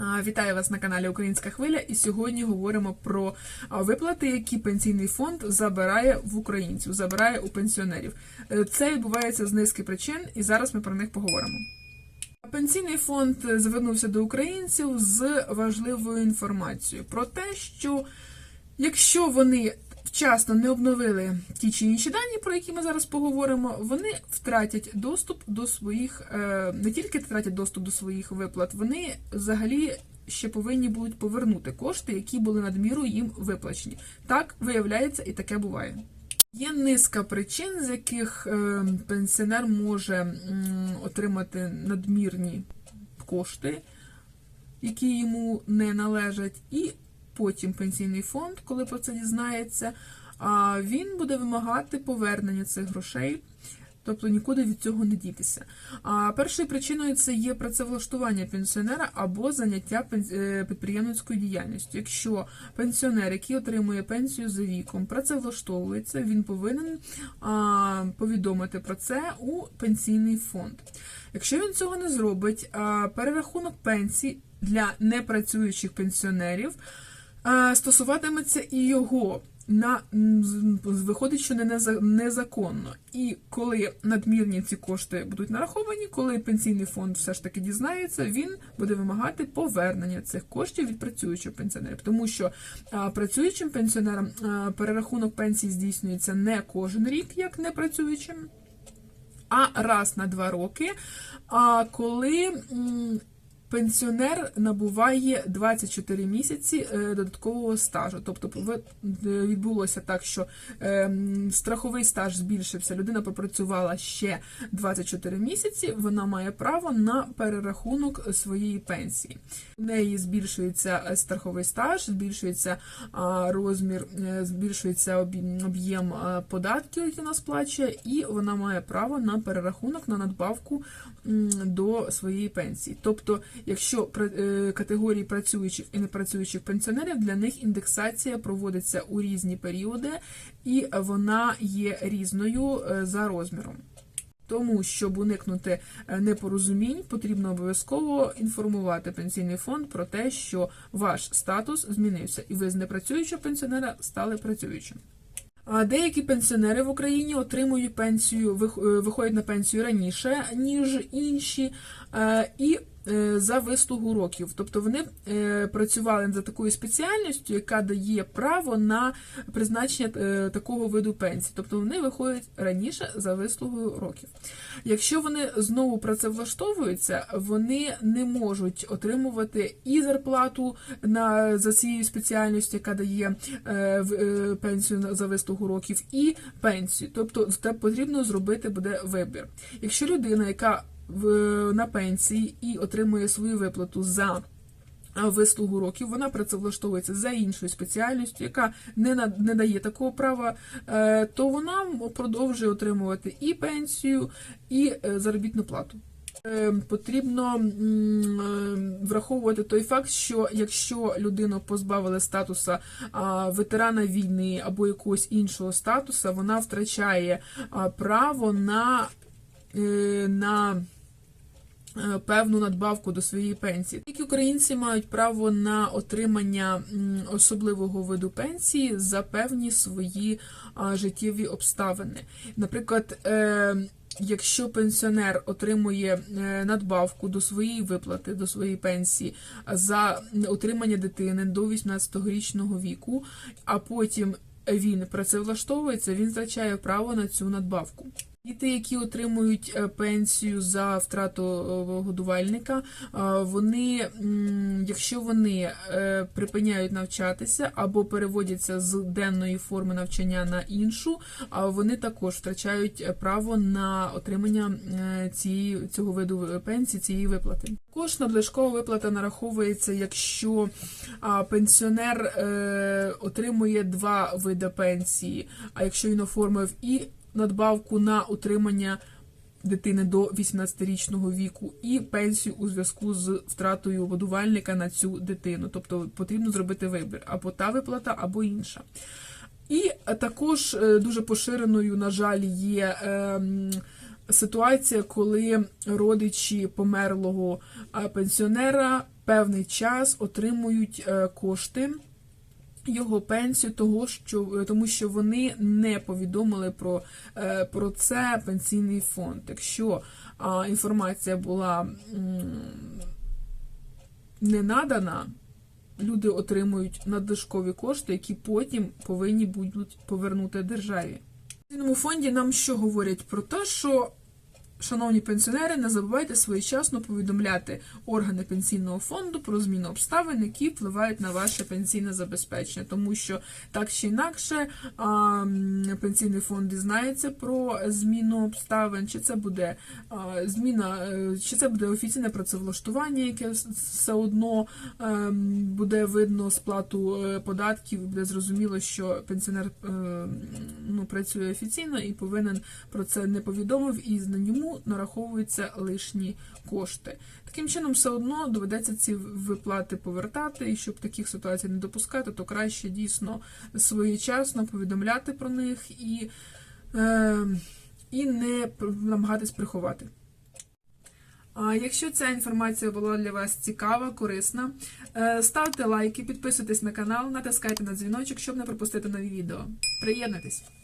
Вітаю вас на каналі Українська Хвиля, і сьогодні говоримо про виплати, які пенсійний фонд забирає в українців, забирає у пенсіонерів. Е, Це відбувається з низки причин, і зараз ми про них поговоримо. Пенсійний фонд звернувся до українців з важливою інформацією про те, що якщо вони вчасно не обновили ті чи інші дані, про які ми зараз поговоримо, вони втратять доступ до своїх, е, не тільки втратять доступ до своїх виплат, вони взагалі ще повинні будуть повернути кошти, які були надміру їм виплачені. Так виявляється, і таке буває. Є низка причин, з яких е, пенсіонер може отримати надмірні кошти, які йому не належать, і потім пенсійний фонд, коли про це дізнається, він буде вимагати повернення цих грошей. Тобто нікуди від цього не дітися. А першою причиною це є працевлаштування пенсіонера або заняття е, підприємницькою діяльністю. Якщо пенсіонер, який отримує пенсію за віком, працевлаштовується, він повинен а, повідомити про це у пенсійний фонд. Якщо він цього не зробить, а, перерахунок пенсій для непрацюючих пенсіонерів стосуватиметься і його. На виходить, що не неза- незаконно. І коли надмірні ці кошти будуть нараховані, коли пенсійний фонд все ж таки дізнається, він буде вимагати повернення цих коштів від працюючих пенсіонерів, тому що а, працюючим пенсіонерам а, перерахунок пенсії здійснюється не кожен рік, як непрацюючим, а раз на два роки. А коли пенсіонер набуває 24 місяці е, додаткового стажу, тобто е, відбулося так, що е, страховий стаж збільшився, людина попрацювала ще 24 місяці, вона має право на перерахунок своєї пенсії. У неї збільшується е, страховий стаж, збільшується розмір, збільшується об'єм- податків, які вона сплачує, і вона має право на перерахунок на надбавку до своєї пенсії. Тобто, якщо е, категорії працюючих і непрацюючих пенсіонерів, для них індексація проводиться у різні періоди, і вона є різною е, за розміром. Тому, щоб уникнути е, непорозумінь, потрібно обов'язково інформувати пенсійний фонд про те, що ваш статус змінився, і ви з непрацюючого пенсіонера стали працюючим. А деякі пенсіонери в Україні отримують пенсію, вих- виходять на пенсію раніше, ніж інші, і за вислугу років. Тобто вони е, працювали за такою спеціальністю, яка дає право на призначення е, такого виду пенсії. Тобто вони виходять раніше за вислугою років. Якщо вони знову працевлаштовуються, вони не можуть отримувати і зарплату на за цією спеціальністю, яка дає е, е, пенсію за вислугу років, і пенсію. Тобто це потрібно зробити буде вибір. Якщо людина, яка в, на пенсії і отримує свою виплату за вислугу років, вона працевлаштовується за іншою спеціальністю, яка не на не дає такого права, е, то вона продовжує отримувати і пенсію, і е, заробітну плату. Е, Потрібно враховувати той факт, що якщо людину позбавили статуса ветерана війни або якогось іншого статуса, вона втрачає право на, на певну надбавку до своєї пенсії. Тільки українці мають право на отримання особливого виду пенсії за певні свої життєві обставини. Наприклад, е, Якщо пенсіонер отримує е, надбавку до своєї виплати, до своєї пенсії за отримання дитини до 18-річного віку, а потім він працевлаштовується, він втрачає право на цю надбавку. Діти, які отримують е, пенсію за втрату е, годувальника, е, вони, якщо вони припиняють навчатися або переводяться з денної форми навчання на іншу, вони також втрачають право на отримання цієї цього виду пенсії, цієї виплати. Також надлишкова виплата нараховується, якщо пенсіонер отримує два види пенсії. А якщо він оформив і надбавку на утримання дитини до 18-річного віку, і пенсію у зв'язку з втратою годувальника на цю дитину. Тобто потрібно зробити вибір або та виплата, або інша. І також е, дуже поширеною, на жаль, є. ем, Ситуація, коли родичі померлого пенсіонера певний час отримують е, кошти. Його пенсію, того що е, тому, що вони не повідомили про, е, про це пенсійний фонд. Якщо а, інформація була не надана, люди отримують надлишкові кошти, які потім повинні будуть повернути державі. В пенсійному фонді нам що говорять про те, що Шановні пенсіонери, не забувайте своєчасно повідомляти органи пенсійного фонду про зміну обставин, які впливають на ваше пенсійне забезпечення, тому що так чи інакше пенсійний фонд дізнається про зміну обставин, чи це буде зміна, е, чи це буде офіційне працевлаштування, яке все одно ем, буде видно сплату е, податків, буде зрозуміло, що пенсіонер е, ну, працює офіційно і повинен про це не повідомив, і на ньому нараховуються лишні кошти. Таким чином, все одно доведеться ці виплати повертати, і щоб таких ситуацій не допускати, то краще дійсно своєчасно повідомляти про них і, е, і не намагатись приховати. А якщо ця інформація була для вас цікава, корисна, е, ставте лайки, підписуйтесь на канал, натискайте на дзвіночок, щоб не пропустити нові відео. Приєднуйтесь!